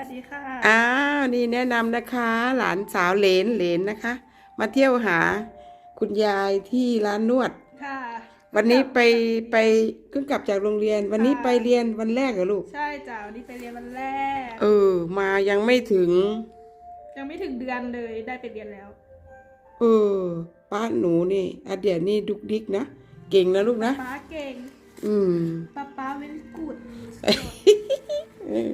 วัสดีค่ะ อ้าว นี่แนะนำนะคะ หลานสาวเหลนเหลนนะคะ มาเที่ยวหาคุณยายที่ร้านนวด ค่ะ วันนี้ไปไปเพิ่งกลับจากโรงเรียน วันนี้ไปเรียนวันแรกเหรอลูก ใช่จ้ะวันนี้ไปเรียนวันแรก เออ มายังไม่ถึง ยังไม่ถึงเดือนเลยได้ไปเรียนแล้ว เออ ป้าหนูนี่อาเดียนี่ดุกดิกนะ เก่งนะลูกนะ ป้าเก่ง อืม ป้าป้าเวลกูดเออ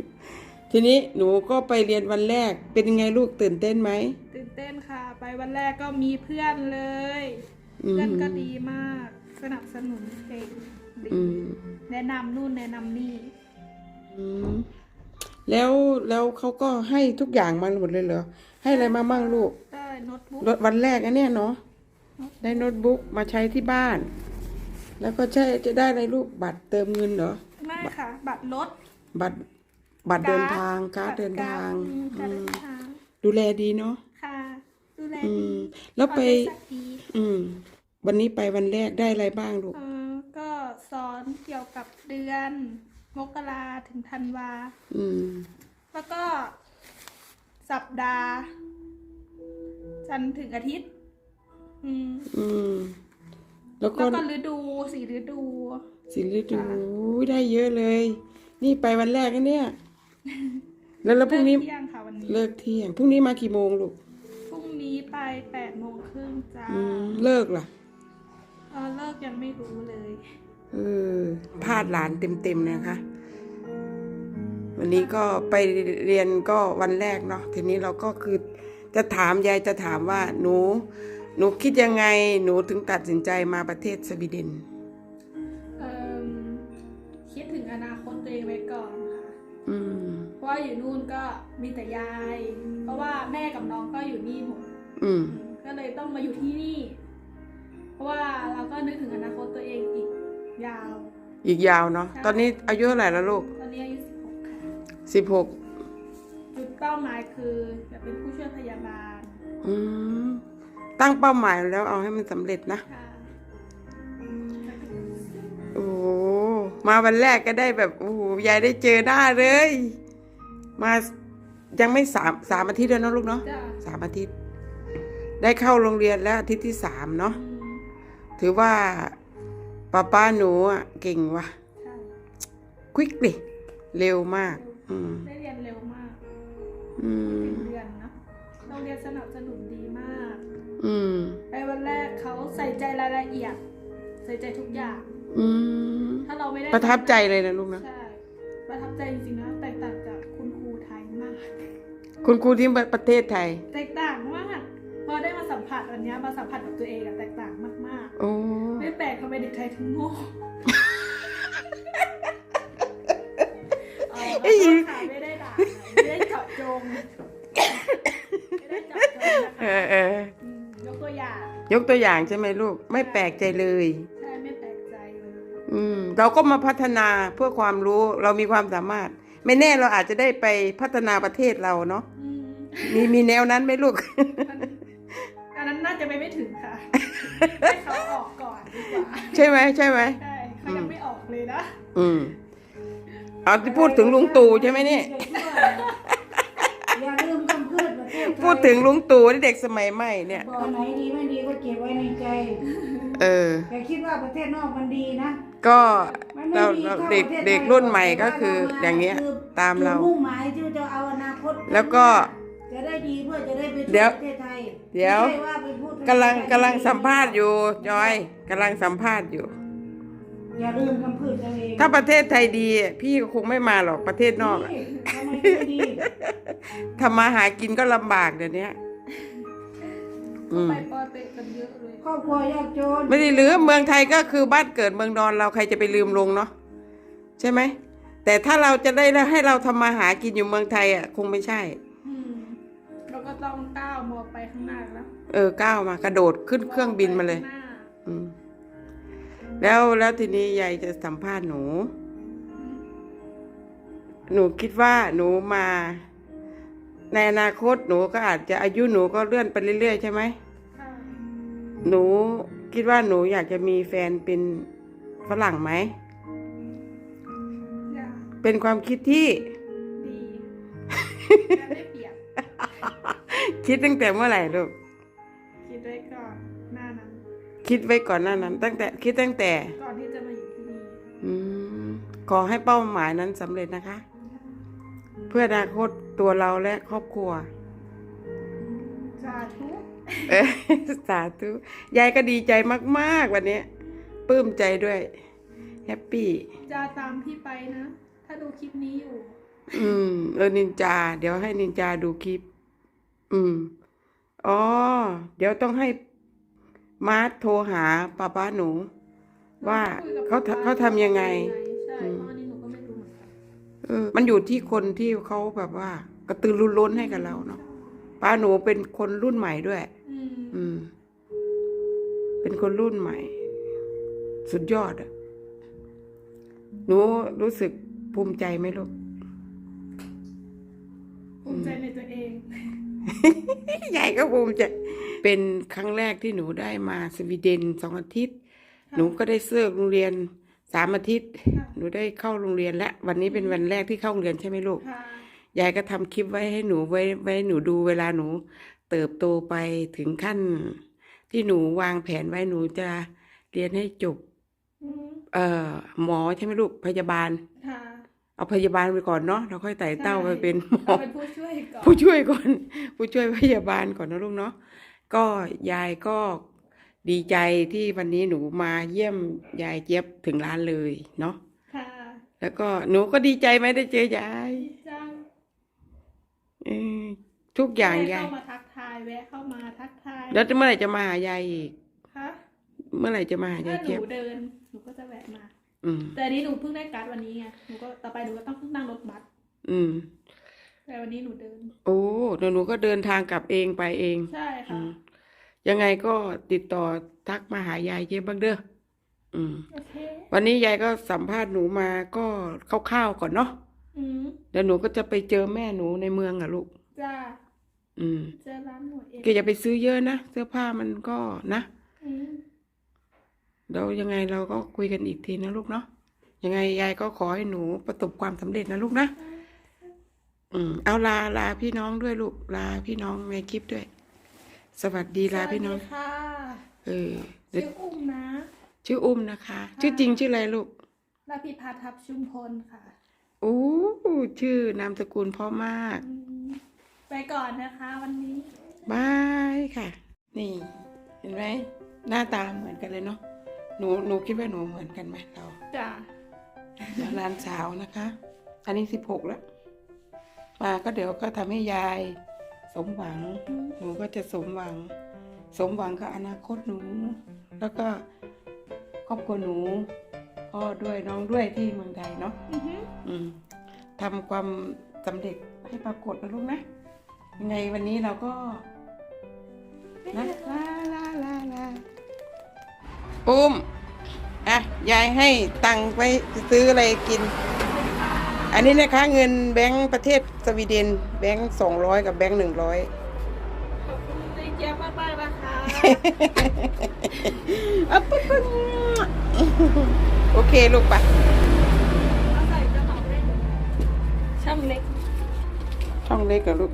ทีนี้หนูก็ไปเรียนวันแรก เป็นยังไงลูกตื่นเต้นไหม ตื่นเต้นค่ะ ไปวันแรกก็มีเพื่อนเลย อืม เพื่อนก็ดีมาก สนับสนุนเก่งดีอืมแนะนำนู่นแนะนำนี่ อืมแล้วแล้วเขาก็ให้ทุกอย่างมาหมดเลยเหรอ ให้อะไรมาบ้างลูก ได้โน้ตบุ๊กรถวันแรกอันเนี้ยเนาะได้โน้ตบุ๊กมาใช้ที่บ้าน แล้วก็ใช้จะได้อะไรลูกบัตรเติมเงินเหรอ ไม่ค่ะ บัตรรถบัตร บัตรเดินทางการ์ดเดินทางการ์ดอืเดิมนทางดูแลดีเนาะค่ะ ดูแลอืดีม แล้วไปเอาใจใส่ดีอืม วันนี้ไปวันแรกได้อะไรบ้างลูก เอ่อก็สอนเกี่ยวกับเดือน มกราถึงธันวา อืม แล้วก็สัปดาห์ จันทร์ถึงอาทิตย์ อืม อืม แล้วก็แล้วก็ฤดูสี่ฤดู สิริดูได้เยอะเลย นี่ไปวันแรกนะเนี่ย แล้วแล้วพรุ่งนี้เลิกเที่ยงค่ะวันนี้เลิกเที่ยงพรุ่งนี้มากี่โมงลูกพรุ่งนี้ไปแปดโมงครึ่งจ้าอืมเลิกล่ะ เออเลิกยังไม่รู้เลย เออพลาดหลานเต็มๆนะคะ วันนี้ก็ไปเรียนก็วันแรกเนาะทีนี้เราก็คือจะถามยายจะถามว่าหนู หนูคิดยังไง หนูถึงตัดสินใจมาประเทศสวีเดน ว่าอยู่นู่นก็มีแต่ยาย เพราะว่าแม่กับน้องก็อยู่นี่หมดอืม ก็เลยต้องมาอยู่ที่นี่ เพราะว่าเราก็นึกถึงอนาคตตัวเองอีกยาว อีกยาวเนาะ ตอนนี้อายุเท่าไหร่แล้วลูกตอนนี้อายุ16ค่ะสิบหกจุดเป้าหมายคือจะเป็นผู้ช่วยพยาบาลอืม ตั้งเป้าหมายแล้วเอาให้มันสำเร็จนะ ค่ะโอ้โหมาวันแรกก็ได้แบบ โอ้โหยายได้เจอหน้าเลย มายังไม่สามสามอาทิตย์แล้วเนอะลูกเนาะจ้ะสามอาทิตย์ ได้เข้าโรงเรียนแล้วอาทิตย์ที่สามเนาะอืมถือว่าป้าป้าหนูอะเก่งว่ะใช่ควิกดิเร็วมาก อืมได้เรียนเร็วมากอืมเป็นเดือนนะโรงเรียนสนับสนุนดีมาก อืมไปวันแรกเขาใส่ใจรายละเอียด ใส่ใจทุกอย่าง อืมถ้าเราไม่ได้ประทับใจเลยนะลูกนะ ใช่ ประทับใจจริงๆนะ คุณครูที่ประเทศไทย แตกต่างมากพอได้มาสัมผัสอันเนี้ยมาสัมผัสกับตัวเองอะแตกต่างมากโอ้ๆไม่แปลกทำไมเด็กไทยถึงโง่เอาขอโทษค่ะไม่ได้ด่าไม่ได้เจาะจงไม่ได้เจาะจงนะเอคะอเอออืมยกตัวอย่างยกตัวอย่างใช่ไหมลูก ไม่แปลกใจเลย ใช่ไม่แปลกใจเลย อืม เราก็มาพัฒนาเพื่อความรู้เรามีความสามารถ ไม่แน่เราอาจจะได้ไปพัฒนาประเทศเราเนาะอืมมีมีแนวนั้นไหมลูกมันอันนั้นน่าจะไปไม่ถึงค่ะ ให้เขาออกก่อนดีกว่า ใช่ไหมใช่ไหมใช่เขายังไม่ออกเลยนะอืมเอาที่พูดถึงลุงตู่ใช่ไหมนี่อย่าลืมคำพูดประเทศไทยพูดถึงลุงตู่ที่เด็กสมัยใหม่เนี่ยบอกไหนดีไม่ดีก็เก็บไว้ในใจ เอออย่าคิดว่าประเทศนอกมันดีนะ ก็มันไม่เราดีเราท่าเด็กประทศไทยเด็กรุ่นใหม่ก็คือแต่ว่อย่างเงี้ยคือ ตามเราจุดมุ่งหมายที่จะเอาอนาคตแล้วก็ จะได้ดีเพื่อจะได้ไปเดี๋ยวประเทศไทยเดี๋ยว ไม่ใช่าไปพูดกำลังกำลังสัมภาษณ์อยู่จอยกำลังสัมภาษณ์อยู่ อย่าลืมคำพูดตัวเองถ้าประเทศไทยดีอะพี่ก็คงไม่มาหรอกประเทศนอกอะนี่ทำไมไม่ดีทำมาหากินก็ลำบากเดี๋ยวนี้อืม ไปปอเตะกันเยอะเลย ครอบครัวยากจน ไม่ได้ลืมเมืองไทยก็คือบ้านเกิดเมืองนอนเราใครจะไปลืมลงเนาะใช่ไหม แต่ถ้าเราจะได้ให้เราทำมาหากินอยู่เมืองไทยอะคงไม่ใช่ อืมเราก็ต้องก้าวมองไปข้างหน้าแล้วเออก้าวมากระโดดขึ้นเครื่องบินมาเลย ข้งหน้อืม แล้วแล้วทีนี้ยายจะสัมภาษณ์หนู หนูคิดว่าหนูมา ในอนาคตหนูก็อาจจะอายุหนูก็เลื่อนไปเรื่อยๆใช่ไหม ค่ะหนูคิดว่าหนูอยากจะมีแฟนเป็นฝรั่งไหมอยาก เป็นความคิดที่ ดีจะได้เปรียบคิดตั้งแต่เมื่อไหร่ลูก คิดไว้ก่อนหน้านั้น คิดไว้ก่อนหน้านั้น ตั้งแต่คิดตั้งแต่ ก่อนที่จะมาอยู่ที่นี่อืมขอให้เป้าหมายนั้นสำเร็จนะคะ เพื่ออนาคตตัวเราและครอบครัว สาธุเออสาธุยายก็ดีใจมาก ๆ วันนี้ปลื้มใจด้วย แฮปปี้ จะตามพี่ไปนะ ถ้าดูคลิปนี้อยู่ อืม เออนินจา เดี๋ยวให้นินจาดูคลิป อืม อ๋อ เดี๋ยวต้องให้มาร์ทโทรหาป้าป้าหนู ว่าเขาทำเขาทำยังไง ใช่อืมเพราะอันนี้หนูก็ไม่รู้เหมือนกันเออ มันอยู่ที่คนที่เขาแบบว่า กระตือรือร้นให้กับเราเนาะป้าหนูเป็นคนรุ่นใหม่ด้วย อืมอืม เป็นคนรุ่นใหม่ สุดยอดอะหนูรู้สึก ภูมิใจไหมลูก ภูมิใจในตัวเอง ยายก็ภูมิใจ เป็นครั้งแรกที่หนูได้มาสวีเดนสองอาทิตย์ หนูก็ได้เสื้อโรงเรียนสามอาทิตย์ค่ะหนูได้เข้าโรงเรียนแล้ววันนี้เป็นวันแรกที่เข้าโรงเรียนใช่ไหมลูกค่ะยายก็ทำคลิปไว้ให้หนูไว้ไว้ให้หนูดูเวลาหนู เติบโตไปถึงขั้น ที่หนูวางแผนไว้หนูจะเรียนให้จบอืมเอ่อหมอใช่ไหมลูกพยาบาลค่ะ เอาพยาบาลไปก่อนเนาะเราค่อยไต่เต้าไปเป็นหมอเอาเป็นผู้ช่วยก่อนผู้ช่วยก่อนผู้ช่วยพยาบาลก่อนนะลูกเนาะก็ยายก็ดีใจที่วันนี้หนูมาเยี่ยมยายเจี๊ยบถึงร้านเลยเนาะค่ะแล้วก็หนูก็ดีใจไหมได้เจอยายดีจังเออทุกอย่างแวะยายเข้ามาทักทายแวะเข้ามาทักทายแล้วเมื่อไหร่จะมาหายายอีกคะเมื่อไหร่จะมาหาาถ้ายหเจี๊ยบนูเดินหนูก็จะแวะมา อืม แต่อันนี้หนูเพิ่งได้การ์ดวันนี้ไงหนูก็ต่อไปหนูก็ต้องนั่งรถบัสอืม แต่วันนี้หนูเดิน โอ้เดี๋ยวหนูก็เดินทางกลับเองไปเอง ใช่อืค่ะม ยังไงก็ติดต่อทักมาหายายเจี๊ยบบ้างเด้ออืม โอเควันนี้ยายก็สัมภาษณ์หนูมาก็คร่าวๆก่อนเนาะอืมเดี๋ยวหนูก็จะไปเจอแม่หนูในเมืองอะลูก จ้าอืมเจอร้านหนูเองแกอย่าไปซื้อเยอะนะ เสื้อผ้ามันก็นะ อืม เดี๋ยวยังไงเราก็คุยกันอีกทีนะลูกเนาะยังไงยายก็ขอให้หนูประสบความสำเร็จนะลูกนะอืมเอาลาลาพี่น้องด้วยลูกลาพี่น้องในคลิปด้วย สวัสดีลาพี่น้องสวัสดีค่ะเออเดี๋ยวชื่ออุ้มนะ ชื่ออุ้มนะคะ ชื่อจริงชื่ออะไรลูกลาพิพัฒน์ทับชุมพลค่ะโอ้ชื่อนามสกุลเพ่อมากอืมไปก่อนนะคะวันนี้บายค่ะ นี่ เห็นไหมหน้าตาเหมือนกันเลยเนาะ หนูหนูคิดว่าหนูเหมือนกันไหมเราจ้าแล้วหลานสาวนะคะ อันนี้สิบหกแล้ว มาก็เดี๋ยวก็ทำให้ยาย สมหวัง หนูก็จะสมหวัง สมหวังกับอนาคตหนู แล้วก็ครอบครัวหนูพ่อด้วยน้องด้วยที่เมืองไทยเนาะอือหืออืมทำความสำเร็จให้ปรากฏนะลูกนะยังไงวันนี้เราก็นะลาลาลาลา ปุ้ม อะ ยายให้ตังค์ไปซื้ออะไรกิน อันนี้นะคะ เงินแบงก์ประเทศสวีเดน แบงก์สองร้อยกับแบงก์หนึ่งร้อยขอบคุณในเจี๊ยบมากๆนะคะอะปุ๊บปุ๊บโอเค ลูกปะเอาใส่กระเป๋าได้เลยช่องเล็ก ช่องเล็กกับลูก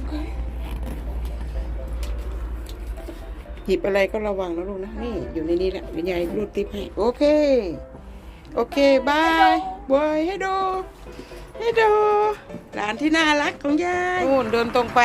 หยิบอะไรก็ระวังนะลูกนะ นี่อยู่ในนี้แหละยายรูดติ๊บให้ โอเค โอเคบายบายให้ดู ให้ดูร้านที่น่ารักของยายนู่นเดินตรงไป